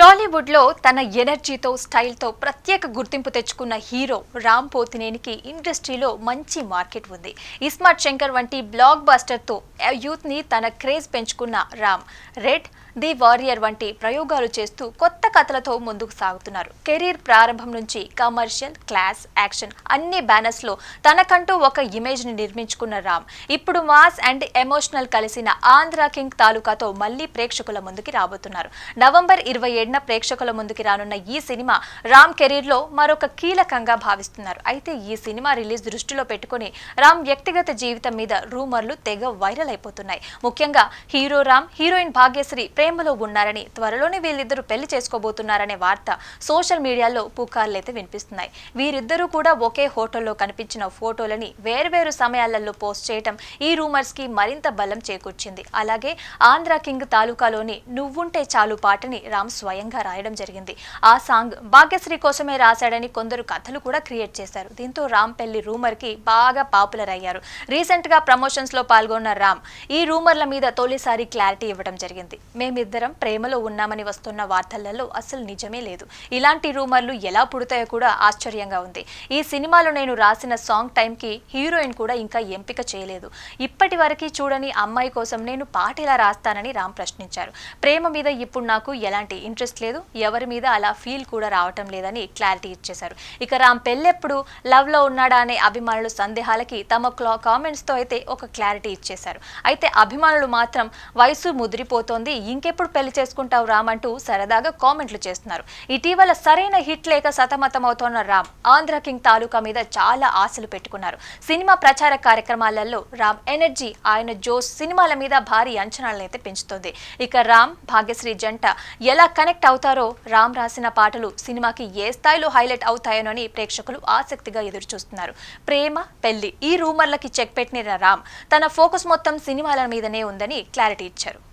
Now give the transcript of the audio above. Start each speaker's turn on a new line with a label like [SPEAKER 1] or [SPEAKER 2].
[SPEAKER 1] టాలీవుడ్లో తన ఎనర్జీతో స్టైల్తో ప్రత్యేక గుర్తింపు తెచ్చుకున్న హీరో రామ్ పోతినేనికి ఇండస్ట్రీలో మంచి మార్కెట్ ఉంది. ఇస్మార్ట్ శంకర్ వంటి బ్లాక్ బస్టర్తో యూత్ని తన క్రేజ్ పెంచుకున్న రామ్. రెడ్ ది వారియర్ వంటి ప్రయోగాలు చేస్తూ కొత్త కథలతో ముందుకు సాగుతున్నారు. కెరీర్ ప్రారంభం నుంచి కమర్షియల్ క్లాస్ యాక్షన్ అన్ని బ్యానర్స్లో తనకంటూ ఒక ఇమేజ్ని నిర్మించుకున్న రామ్ ఇప్పుడు మాస్ అండ్ ఎమోషనల్ కలిసిన ఆంధ్ర కింగ్ తాలూకాతో మళ్ళీ ప్రేక్షకుల ముందుకి రాబోతున్నారు. నవంబర్ ఇరవై ఏడున ప్రేక్షకుల ముందుకి రానున్న ఈ సినిమా రామ్ కెరీర్లో మరొక కీలకంగా భావిస్తున్నారు. అయితే ఈ సినిమా రిలీజ్ దృష్టిలో పెట్టుకుని రామ్ వ్యక్తిగత జీవితం మీద రూమర్లు తెగ వైరల్ అయిపోతున్నాయి ముఖ్యంగా హీరో రామ్ హీరోయిన్ భాగ్యశ్రీ ప్రేమలో ఉన్నారని త్వరలోనే వీళ్ళిద్దరూ పెళ్ళి చేసుకోబోతున్నారనే వార్త సోషల్ మీడియాలో పుకార్లైతే వినిపిస్తున్నాయి. వీరిద్దరూ కూడా ఒకే హోటల్లో కనిపించిన ఫోటోలని వేర్వేరు సమయాలలో పోస్ట్ చేయటం ఈ రూమర్స్కి మరింత బలం చేకూర్చింది. అలాగే ఆంధ్ర కింగ్ తాలూకాలోని నువ్వుంటే చాలు పాటని రామ్ స్వయంగా రాయడం జరిగింది. ఆ సాంగ్ భాగ్యశ్రీ కోసమే రాశాడని కొందరు కథలు కూడా క్రియేట్ చేశారు. దీంతో రామ్ పెళ్ళి రూమర్కి బాగా పాపులర్ అయ్యారు. రీసెంట్గా ప్రమోషన్స్లో పాల్గొన్న రామ్ ఈ రూమర్ల మీద తొలిసారి క్లారిటీ ఇవ్వడం జరిగింది. మేమిద్దరం ప్రేమలో ఉన్నామని వస్తున్న వార్తలలో అసలు నిజమే లేదు. ఇలాంటి రూమర్లు ఎలా పుడతాయో కూడా ఆశ్చర్యంగా ఉంది. ఈ సినిమాలో నేను రాసిన సాంగ్ టైంకి హీరోయిన్ కూడా ఇంకా ఎంపిక చేయలేదు. ఇప్పటి వరకు చూడని అమ్మాయి కోసం నేను పాట ఇలా రాస్తానని రామ్ ప్రశ్నించారు. ప్రేమ మీద ఇప్పుడు నాకు ఎలాంటి ఇంట్రెస్ట్ లేదు. ఎవరి మీద అలా ఫీల్ కూడా రావటం లేదని క్లారిటీ ఇచ్చేశారు. ఇక రామ్ పెళ్ళెప్పుడు లవ్లో ఉన్నాడా అనే అభిమానుల సందేహాలకి తమ క్లా కామెంట్స్తో అయితే ఒక క్లారిటీ ఇచ్చేశారు. అయితే అభిమానులు మాత్రం వయసు ముదిరిపోతోంది ఇంకెప్పుడు పెళ్ళి చేసుకుంటావు రామ్ అంటూ సరదాగా కామెంట్లు చేస్తున్నారు. ఇటీవల సరైన హిట్ లేక సతమతమవుతోన్న రామ్ ఆంధ్ర కింగ్ తాలూకా మీద చాలా ఆశలు పెట్టుకున్నారు. సినిమా ప్రచార కార్యక్రమాలలో రామ్ ఎనర్జీ ఆయన జోస్ సినిమాల మీద భారీ అంచనాలను అయితే పెంచుతోంది. ఇక రామ్ భాగ్యశ్రీ జంట ఎలా కనెక్ట్ అవుతారో రామ్ రాసిన పాటలు సినిమాకి ఏ స్థాయిలో హైలైట్ అవుతాయోనని ప్రేక్షకులు ఆసక్తిగా ఎదురు చూస్తున్నారు ప్రేమ పెళ్ళి ఈ రూమర్లకి చెక్ పెట్టిన రామ్ తన ఫోకస్ మొత్తం సినిమాల మీదనే ఉందని క్లారిటీ ఇచ్చారు.